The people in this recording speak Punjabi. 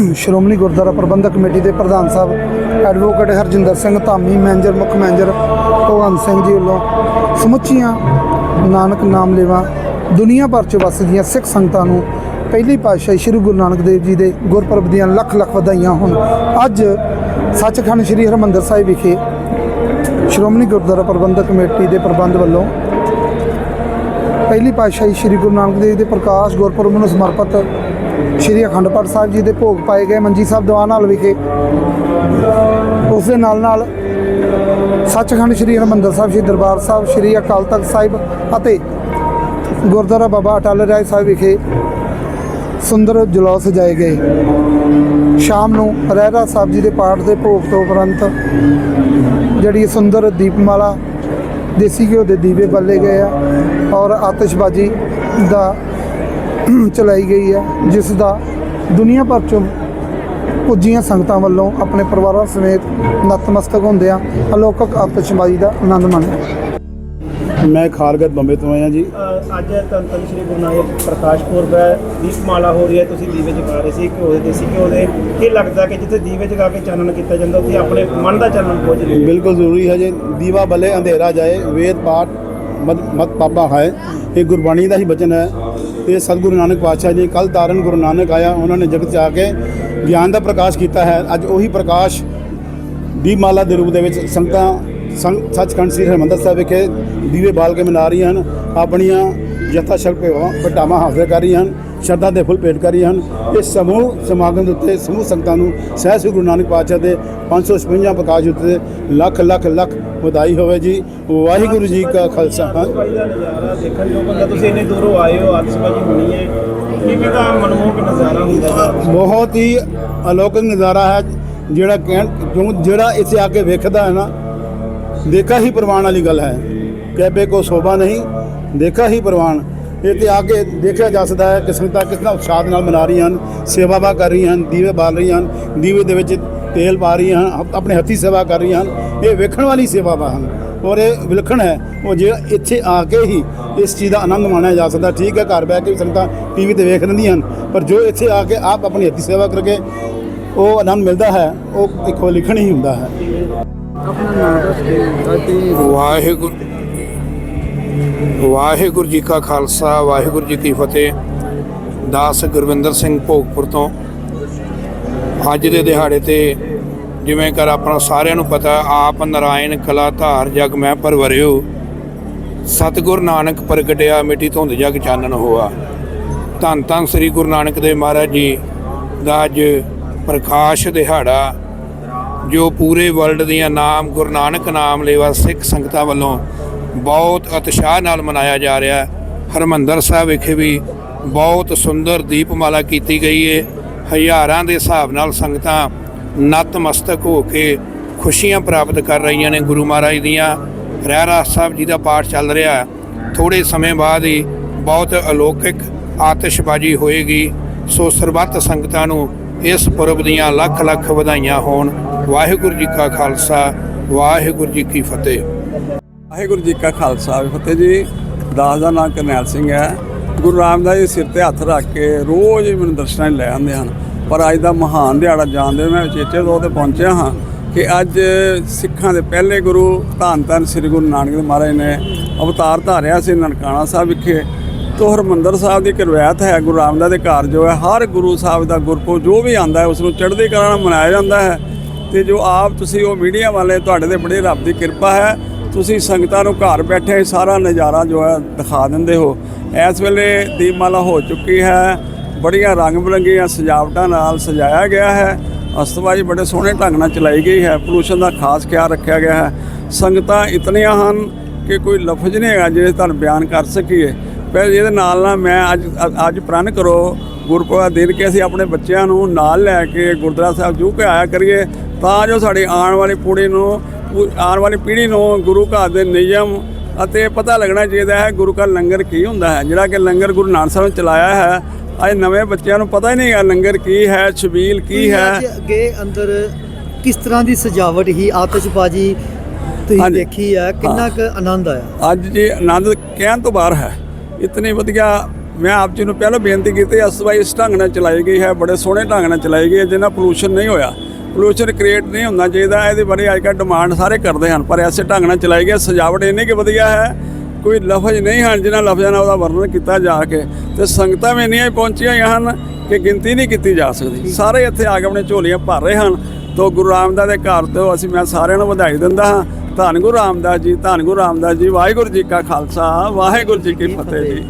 ਸ਼੍ਰੋਮਣੀ ਗੁਰਦੁਆਰਾ ਪ੍ਰਬੰਧਕ ਕਮੇਟੀ ਦੇ ਪ੍ਰਧਾਨ ਸਾਹਿਬ ਐਡਵੋਕੇਟ ਹਰਜਿੰਦਰ ਸਿੰਘ ਧਾਮੀ ਮੈਨੇਜਰ ਮੁੱਖ ਮੈਨੇਜਰ ਭਗਵੰਤ ਸਿੰਘ ਜੀ ਵੱਲੋਂ ਸਮੁੱਚੀਆਂ ਨਾਨਕ ਨਾਮ ਲੇਵਾ ਦੁਨੀਆ ਭਰ ਚ ਵਸਦੀਆਂ ਸਿੱਖ ਸੰਗਤਾਂ ਨੂੰ ਪਹਿਲੀ ਪਾਤਸ਼ਾਹੀ ਸ੍ਰੀ ਗੁਰੂ ਨਾਨਕ ਦੇਵ ਜੀ ਦੇ ਗੁਰਪੁਰਬ ਦੀਆਂ ਲੱਖ ਲੱਖ ਵਧਾਈਆਂ ਹੋਣ। ਅੱਜ ਸੱਚਖੰਡ ਸ੍ਰੀ ਹਰਿਮੰਦਰ ਸਾਹਿਬ ਵਿਖੇ ਸ਼੍ਰੋਮਣੀ ਗੁਰਦੁਆਰਾ ਪ੍ਰਬੰਧਕ ਕਮੇਟੀ ਦੇ ਪ੍ਰਬੰਧ ਵੱਲੋਂ ਪਹਿਲੀ ਪਾਤਸ਼ਾਹੀ ਸ੍ਰੀ ਗੁਰੂ ਨਾਨਕ ਦੇਵ ਦੇ ਪ੍ਰਕਾਸ਼ ਗੁਰਪੁਰਬ ਨੂੰ ਸਮਰਪਿਤ ਸ੍ਰੀ ਅਖੰਡ ਪਾਠ ਸਾਹਿਬ ਜੀ ਦੇ ਭੋਗ ਪਾਏ ਗਏ ਮੰਜੀ ਸਾਹਿਬ ਦੀਵਾਨ ਨਾਲ ਵਿਖੇ। ਉਸ ਦੇ ਨਾਲ ਨਾਲ ਸੱਚਖੰਡ ਸ੍ਰੀ ਹਰਿਮੰਦਰ ਸਾਹਿਬ, ਸ੍ਰੀ ਦਰਬਾਰ ਸਾਹਿਬ, ਸ੍ਰੀ ਅਕਾਲ ਤਖਤ ਸਾਹਿਬ ਅਤੇ ਗੁਰਦੁਆਰਾ ਬਾਬਾ ਅਟਲ ਰਾਏ ਸਾਹਿਬ ਵਿਖੇ ਸੁੰਦਰ ਜਲੌਸ ਸਜਾਏ ਗਏ। ਸ਼ਾਮ ਨੂੰ ਰਹਿਰਾ ਸਾਹਿਬ ਜੀ ਦੇ ਪਾਠ ਦੇ ਭੋਗ ਤੋਂ ਉਪਰੰਤ ਜਿਹੜੀ ਸੁੰਦਰ ਦੀਪਮਾਲਾ ਦੇਸੀ ਘਿਓ ਦੇ ਦੀਵੇ ਬੱਲੇ ਗਏ ਆ ਔਰ ਆਤਿਸ਼ਬਾਜ਼ੀ ਦਾ ਚਲਾਈ ਗਈ ਹੈ ਜਿਸ ਦਾ ਦੁਨੀਆ ਭਰ ਚੋਂ ਪੁੱਜੀਆਂ ਸੰਗਤਾਂ ਵੱਲੋਂ ਆਪਣੇ ਪਰਿਵਾਰਾਂ ਸਮੇਤ ਨਤਮਸਤਕ ਹੁੰਦਿਆਂ ਅਲੌਕਿਕ ਆਤਿਸ਼ਬਾਜ਼ੀ ਦਾ ਆਨੰਦ ਮਾਣਿਆ। ਮੈਂ ਖਾਰਗਤ ਬੰਬੇ ਤੋਂ ਆਇਆ ਜੀ। ਅ, ਅੱਜ ਧੰਨ ਧੰਨ ਸ਼੍ਰੀ ਗੁਰੂ ਨਾਨਕ ਪ੍ਰਕਾਸ਼ ਪੁਰਬ ਹੈ। ਦੀਪਮਾਲਾ ਹੋ ਰਹੀ ਹੈ ਤੁਸੀਂ ਦੀਵੇ ਜਗਾ ਰਹੇ ਸੀ ਘਿਓ ਦੇ ਦੇਸੀ ਘਿਓ ਦੇ। ਇਹ ਲੱਗਦਾ ਕਿ ਜਿੱਥੇ ਦੀਵੇ ਜਗਾ ਕੇ ਚਾਨਣ ਕੀਤਾ ਜਾਂਦਾ ਉੱਥੇ ਆਪਣੇ ਮਨ ਦਾ ਚਾਨਣ ਬੁਝ ਰਿਹਾ ਬਿਲਕੁਲ ਜ਼ਰੂਰੀ ਹੈ ਜੀ ਦੀਵਾ ਬਲੇ ਅੰਧੇਰਾ ਜਾਏ ਵੇਦ ਪਾਠ ਮਤ ਮਤ ਪਾਪਾ ਹੈ। ਇਹ ਗੁਰਬਾਣੀ ਦਾ ਹੀ ਬਚਨ ਹੈ। ਤੇ ਸਤਿਗੁਰੂ ਨਾਨਕ ਪਾਤਸ਼ਾਹ ਜੀ ਕੱਲ ਤਾਰਨ ਗੁਰੂ ਨਾਨਕ ਆਇਆ, ਉਹਨਾਂ ਨੇ ਜਗਤ 'ਚ ਆ ਕੇ ਗਿਆਨ ਦਾ ਪ੍ਰਕਾਸ਼ ਕੀਤਾ ਹੈ। ਅੱਜ ਉਹੀ ਪ੍ਰਕਾਸ਼ ਦੀਪਮਾਲਾ ਦੇ ਰੂਪ ਦੇ ਵਿੱਚ ਸੰਗਤਾਂ, ਸੰਗ, ਸੱਚਖੰਡ ਸ੍ਰੀ ਹਰਿਮੰਦਰ ਸਾਹਿਬ ਵਿਖੇ ਦੀਵੇ ਬਾਲ ਕੇ ਮਨਾ ਰਹੀਆਂ ਹਨ, ਆਪਣੀਆਂ ਯਥਾ ਸ਼ਕਤੀ ਪਟਾਮਾ ਹਾਜ਼ਰ ਕਰ ਰਹੀਆਂ ਹਨ। ਸ਼ਰਧਾ ਦੇ ਫੁੱਲ ਭੇਟ ਕਰ ਹਨ। ਇਸ ਸਮੂਹ ਸਮਾਗਮ ਦੇ ਉੱਤੇ ਸਮੂਹ ਸੰਗਤਾਂ ਨੂੰ ਸਹਿ ਸ੍ਰੀ ਗੁਰੂ ਨਾਨਕ ਪਾਤਸ਼ਾਹ ਦੇ 556 ਪ੍ਰਕਾਸ਼ ਉੱਤੇ ਲੱਖ ਲੱਖ ਲੱਖ ਵਧਾਈ ਹੋਵੇ ਜੀ। ਵਾਹਿਗੁਰੂ ਜੀ ਕਾ ਖਾਲਸਾ। ਹਾਂ। ਭਾਈ ਦਾ ਨਜ਼ਾਰਾ ਦੇਖਣ ਨੂੰ ਬੰਦਾ ਤੁਸੀਂ ਇੰਨੇ ਦੂਰੋਂ ਆਏ ਹੋ ਆਤਿਸ਼ਬਾਜ਼ੀ ਹੋਣੀ ਹੈ। ਕਿਵੇਂ ਦਾ ਮਨਮੋਹਕ ਨਜ਼ਾਰਾ ਹੁੰਦਾ ਹੈ? ਬਹੁਤ ਹੀ ਅਲੌਕਿਕ ਨਜ਼ਾਰਾ ਹੈ ਜਿਹੜਾ ਕਹਿਣ ਕਿਉਂ ਜਿਹੜਾ ਇੱਥੇ ਆ ਕੇ ਵੇਖਦਾ ਹੈ ਨਾ ਦੇਖਾ ਹੀ ਪ੍ਰਵਾਨ ਵਾਲੀ ਗੱਲ ਹੈ। ਕਹਿਬੇ ਕੋ ਸੋਭਾ ਨਹੀਂ ਦੇਖਾ ਹੀ ਪ੍ਰਵਾਨ। ਇਹ ਤੇ ਆ ਕੇ ਦੇਖਿਆ ਜਾ ਸਕਦਾ ਹੈ ਕਿ ਸੰਗਤਾਂ ਕਿਸ ਤਰ੍ਹਾਂ ਉਤਸ਼ਾਹ ਨਾਲ ਮਨਾ ਰਹੀਆਂ ਹਨ ਸੇਵਾਵਾਂ ਕਰ ਰਹੀਆਂ ਹਨ ਦੀਵੇ ਬਾਲ ਰਹੀਆਂ ਹਨ ਦੀਵੇ ਦੇ ਵਿੱਚ ਤੇਲ ਪਾ ਰਹੀਆਂ ਹਨ ਆਪ- ਆਪਣੇ ਹੱਥੀ ਸੇਵਾ ਕਰ ਰਹੀਆਂ ਹਨ ਇਹ ਵੇਖਣ ਵਾਲੀ ਸੇਵਾਵਾਂ ਹਨ। ਔਰ ਇਹ ਵਿਲੱਖਣ ਹੈ ਉਹ ਜਿਹੜਾ ਇੱਥੇ ਆ ਕੇ ਹੀ ਇਸ ਚੀਜ਼ ਦਾ ਆਨੰਦ ਮਾਣਿਆ ਜਾ ਸਕਦਾ ਠੀਕ ਹੈ ਘਰ ਬਹਿ ਕੇ ਵੀ ਸੰਗਤਾਂ ਟੀਵੀ ਤੇ ਵੇਖ ਲੈਂਦੀਆਂ ਹਨ ਪਰ ਜੋ ਇੱਥੇ ਆ ਕੇ ਆਪ ਆਪਣੀ ਹੱਥੀ ਸੇਵਾ ਕਰਕੇ ਉਹ ਆਨੰਦ ਮਿਲਦਾ ਹੈ ਉਹ ਇੱਕ ਵਿਲੱਖਣ ਹੀ ਹੁੰਦਾ ਹੈ। ਵਾਹਿਗੁਰੂ। ਵਾਹਿਗੁਰੂ ਜੀ ਕਾ ਖਾਲਸਾ, ਵਾਹਿਗੁਰੂ ਜੀ ਕੀ ਫਤਿਹ। ਦਾਸ ਗੁਰਵਿੰਦਰ ਸਿੰਘ ਭੋਗਪੁਰ ਤੋਂ। ਅੱਜ ਦੇ ਦਿਹਾੜੇ ਤੇ ਜਿਵੇਂ ਕਰ ਆਪਣਾ ਸਾਰਿਆਂ ਨੂੰ ਪਤਾ, ਆਪ ਨਰਾਇਣ ਕਲਾ ਧਾਰ ਜਗ ਮੈਂ ਪਰਵਰਿਓ। ਸਤਿਗੁਰ ਨਾਨਕ ਪ੍ਰਗਟਿਆ ਮਿੱਟੀ ਧੁੰਦ ਜਗ ਚਾਨਣ ਹੋਆ। ਧੰਨ ਧੰਨ ਸ੍ਰੀ ਗੁਰੂ ਨਾਨਕ ਦੇਵ ਮਹਾਰਾਜ ਜੀ ਦਾ ਅੱਜ ਪ੍ਰਕਾਸ਼ ਦਿਹਾੜਾ, ਜੋ ਪੂਰੇ ਵਰਲਡ ਦੀਆਂ ਨਾਮ, ਗੁਰੂ ਨਾਨਕ ਨਾਮ ਲੇਵਾ ਸਿੱਖ ਸੰਗਤਾਂ ਵੱਲੋਂ ਬਹੁਤ ਉਤਸ਼ਾਹ ਨਾਲ ਮਨਾਇਆ ਜਾ ਰਿਹਾ ਹੈ। ਹਰਮੰਦਰ ਸਾਹਿਬ ਵਿਖੇ ਵੀ ਬਹੁਤ ਸੁੰਦਰ ਦੀਪਮਾਲਾ ਕੀਤੀ ਗਈ ਹੈ ਹਜ਼ਾਰਾਂ ਦੇ ਹਿਸਾਬ ਨਾਲ ਸੰਗਤਾਂ ਨਤਮਸਤਕ ਹੋ ਕੇ ਖੁਸ਼ੀਆਂ ਪ੍ਰਾਪਤ ਕਰ ਰਹੀਆਂ ਨੇ ਗੁਰੂ ਮਹਾਰਾਜ ਦੀਆਂ। ਰਹਿਰਾ ਸਾਹਿਬ ਜੀ ਦਾ ਪਾਠ ਚੱਲ ਰਿਹਾ ਹੈ। ਥੋੜੇ ਸਮੇਂ ਬਾਅਦ ਹੀ ਬਹੁਤ ਅਲੌਕਿਕ ਆਤਿਸ਼ਬਾਜ਼ੀ ਹੋਏਗੀ। ਸੋ ਸਰਬੱਤ ਸੰਗਤਾਂ ਨੂੰ ਇਸ ਪੁਰਬ ਦੀਆਂ ਲੱਖ ਲੱਖ ਵਧਾਈਆਂ ਹੋਣ। ਵਾਹਿਗੁਰੂ ਜੀ ਕਾ ਖਾਲਸਾ, ਵਾਹਿਗੁਰੂ ਜੀ ਕੀ ਫਤਿਹ। ਵਾਹਿਗੁਰੂ ਜੀ ਕਾ ਖਾਲਸਾ ਫਤਿਹ ਜੀ। ਦਾਸ ਦਾ ਨਾਮ ਕਰਨੈਲ ਸਿੰਘ ਹੈ। ਗੁਰੂ ਰਾਮਦਾਸ ਜੀ ਸਿਰ ਤੇ ਹੱਥ ਰੱਖ ਕੇ ਰੋਜ਼ ਹੀ ਮੈਨੂੰ ਦਰਸ਼ਨਾਂ ਲਈ ਲੈ ਆਉਂਦੇ ਹਨ। ਪਰ ਅੱਜ ਦਾ ਮਹਾਨ ਦਿਹਾੜਾ ਜਾਣਦੇ ਹੋਏ ਮੈਂ ਉਚੇਚੇ ਤੌਰ ਤੇ ਪਹੁੰਚਿਆ ਹਾਂ ਕਿ ਅੱਜ ਸਿੱਖਾਂ ਦੇ ਪਹਿਲੇ ਗੁਰੂ ਧੰਨ ਧੰਨ ਸ੍ਰੀ ਗੁਰੂ ਨਾਨਕ ਦੇਵ ਮਹਾਰਾਜ ਨੇ ਅਵਤਾਰ ਧਾਰਿਆ ਸੀ ਨਨਕਾਣਾ ਸਾਹਿਬ ਵਿਖੇ। ਤੋਂ ਹਰਮੰਦਰ ਸਾਹਿਬ ਦੀ ਇੱਕ ਹੈ, ਗੁਰੂ ਰਾਮਦਾਸ ਦੇ ਘਰ ਜੋ ਹੈ, ਹਰ ਗੁਰੂ ਸਾਹਿਬ ਦਾ ਗੁਰਪੁਰਬ ਜੋ ਵੀ ਆਂਦਾ ਹੈ, ਉਸ ਨੂੰ ਚੜ੍ਹਦੀ ਕਲਾ ਨਾਲ ਮਨਾਇਆ ਜਾਂਦਾ ਹੈ। ਤੇ ਜੋ ਆਪ ਤੁਸੀਂ ਉਹ ਮੀਡੀਆ ਵਾਲੇ, ਤੁਹਾਡੇ ਤੇ ਬੜੀ ਰੱਬ ਦੀ ਕਿਰਪਾ ਹੈ ਤੁਸੀਂ ਸੰਗਤਾਂ ਨੂੰ ਘਰ ਬੈਠੇ ਸਾਰਾ ਨਜ਼ਾਰਾ ਜੋ ਹੈ ਦਿਖਾ ਦਿੰਦੇ ਹੋ। ਇਸ ਵੇਲੇ ਦੀਪਮਾਲਾ ਹੋ ਚੁੱਕੀ ਹੈ। ਬੜੀਆਂ ਰੰਗ ਬਰੰਗੀਆਂ ਸਜਾਵਟਾਂ ਨਾਲ ਸਜਾਇਆ ਗਿਆ ਹੈ। ਅਸਤਵਾਜੀ ਬੜੇ ਸੋਹਣੇ ਢੰਗ ਨਾਲ ਚਲਾਈ ਗਈ ਹੈ। ਪੋਲੂਸ਼ਨ ਦਾ ਖਾਸ ਖਿਆਲ ਰੱਖਿਆ ਗਿਆ ਹੈ। ਸੰਗਤਾਂ ਇਤਨੀਆਂ ਹਨ ਕਿ ਕੋਈ ਲਫ਼ਜ਼ ਨਹੀਂ ਹੈਗਾ ਜਿਹੜੇ ਤੁਹਾਨੂੰ ਬਿਆਨ ਕਰ ਸਕੀਏ। ਪਰ ਇਹਦੇ ਨਾਲ ਨਾਲ ਮੈਂ ਅੱਜ ਅੱਜ ਪ੍ਰਣ ਕਰੋ, ਗੁਰਪੁਰਬ ਦਾ ਦਿਨ ਕਿ ਅਸੀਂ ਆਪਣੇ ਬੱਚਿਆਂ ਨੂੰ ਨਾਲ ਲੈ ਕੇ ਗੁਰਦੁਆਰਾ ਸਾਹਿਬ ਜੂ ਕੇ ਆਇਆ ਕਰੀਏ। ਤਾਂ ਜੋ ਸਾਡੀ ਆਉਣ ਵਾਲੀ ਪੀੜ੍ਹੀ ਨੂੰ ਆਉਣ ਵਾਲੀ ਪੀੜ੍ਹੀ ਨੂੰ ਗੁਰੂ ਘਰ ਦੇ ਨਿਯਮ ਅਤੇ ਪਤਾ ਲੱਗਣਾ ਚਾਹੀਦਾ ਹੈ ਗੁਰੂ ਘਰ ਲੰਗਰ ਕੀ ਹੁੰਦਾ ਹੈ। ਜਿਹੜਾ ਕਿ ਲੰਗਰ ਗੁਰੂ ਨਾਨਕ ਸਾਹਿਬ ਨੇ ਚਲਾਇਆ ਹੈ ਅੱਜ ਨਵੇਂ ਬੱਚਿਆਂ ਨੂੰ ਪਤਾ ਹੀ ਨਹੀਂ ਹੈ ਲੰਗਰ ਕੀ ਹੈ ਛਬੀਲ ਕੀ ਹੈ। ਅੱਗੇ ਅੰਦਰ ਕਿਸ ਤਰ੍ਹਾਂ ਦੀ ਸਜਾਵਟ ਹੀ ਆਤਿਸ਼ਬਾਜ਼ੀ ਤੁਸੀਂ। ਦੇਖੀ ਹੈ ਕਿੰਨਾ ਕੁ ਆਨੰਦ ਆਇਆ? ਅੱਜ ਜੀ ਆਨੰਦ ਕਹਿਣ ਤੋਂ ਬਾਹਰ ਹੈ। ਇਤਨੀ ਵਧੀਆ ਮੈਂ ਆਪ ਜੀ ਨੂੰ ਪਹਿਲਾਂ ਬੇਨਤੀ ਕੀਤੀ ਇਸ ਵਾਰ ਇਸ ਢੰਗ ਨਾਲ ਚਲਾਈ ਗਈ ਹੈ ਬੜੇ ਸੋਹਣੇ ਢੰਗ ਨਾਲ ਚਲਾਈ ਗਈ ਹੈ ਜਿਹਨਾਂ ਪੋਲੂਸ਼ਨ ਨਹੀਂ ਹੋਇਆ। ਪੋਲੂਸ਼ਨ ਕ੍ਰੀਏਟ ਨਹੀਂ ਹੁੰਦਾ ਚਾਹੀਦਾ ਇਹਦੇ ਬਾਰੇ ਅੱਜ ਕੱਲ੍ਹ ਡਿਮਾਂਡ ਸਾਰੇ ਕਰਦੇ ਹਨ ਪਰ ਐਸੇ ਢੰਗ ਨਾਲ ਚਲਾਈ ਹੈ, ਸਜਾਵਟ ਇੰਨੀ ਕਿ ਵਧੀਆ ਹੈ ਕੋਈ ਲਫ਼ਜ਼ ਨਹੀਂ ਹਨ ਜਿਨ੍ਹਾਂ ਲਫ਼ਜ਼ਾਂ ਨਾਲ ਉਹਦਾ ਵਰਣਨ ਕੀਤਾ ਜਾ ਕੇ ਤੇ ਸੰਗਤਾਂ ਵੀ ਇੰਨੀਆਂ ਪਹੁੰਚੀਆਂ ਹੋਈਆਂ ਹਨ ਕਿ ਗਿਣਤੀ ਨਹੀਂ ਕੀਤੀ ਜਾ ਸਕਦੀ। ਸਾਰੇ ਇੱਥੇ ਆ ਕੇ ਆਪਣੇ ਝੋਲੀਆਂ ਭਰ ਰਹੇ ਹਨ ਤੋਂ ਗੁਰੂ ਰਾਮਦਾਸ ਦੇ ਘਰ ਤੋਂ ਅਸੀਂ ਮੈਂ ਸਾਰਿਆਂ ਨੂੰ ਵਧਾਈ ਦਿੰਦਾ ਹਾਂ। ਧੰਨ ਗੁਰੂ ਰਾਮਦਾਸ ਜੀ ਧੰਨ ਗੁਰੂ ਰਾਮਦਾਸ ਜੀ ਵਾਹਿਗੁਰੂ ਜੀ ਕਾ ਖਾਲਸਾ ਵਾਹਿਗੁਰੂ ਜੀ ਕੀ ਫਤਿਹ ਜੀ।